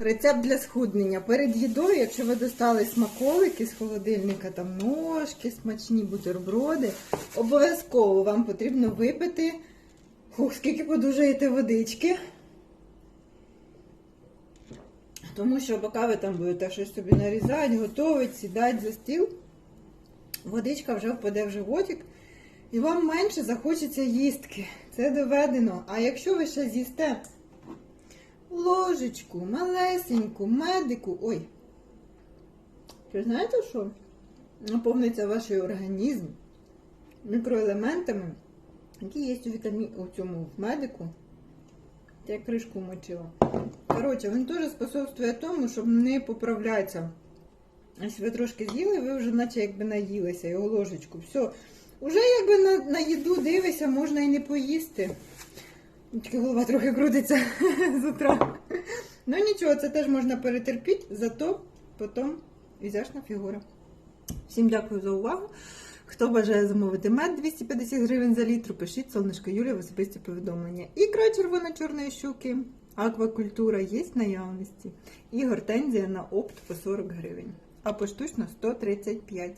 Рецепт для схуднення. Перед їдою, якщо ви достали смаколики з холодильника, там ножки, смачні бутерброди, обов'язково вам потрібно випити, хух, скільки подужаєте водички. Тому що поки ви там будете щось собі нарізати, готувати, сідати за стіл, водичка вже впаде в животик, і вам менше захочеться їстки. Це доведено. А якщо ви ще з'їсте ложечку, малесеньку, медику. Ой. Ви знаєте що? Наповниться ваш організм мікроелементами, які є у вітамі... у цьому в медику. Я кришку мочила. Коротше, він теж способствує тому, щоб не поправлятися. Ось ви трошки з'їли, ви вже наче якби наїлися його ложечку. Все. Уже якби на, на їду дивишся, можна і не поїсти. Тільки голова трохи крутиться з утра. Ну нічого, це теж можна перетерпіти, зато потім ізяшна фігура. Всім дякую за увагу. Хто бажає замовити мед 250 гривень за літр, пишіть сонечко Юлія в особисті повідомлення. Ікра червоно-чорної щуки, аквакультура є в наявності. І гортензія на опт по 40 гривень. А поштучно 135.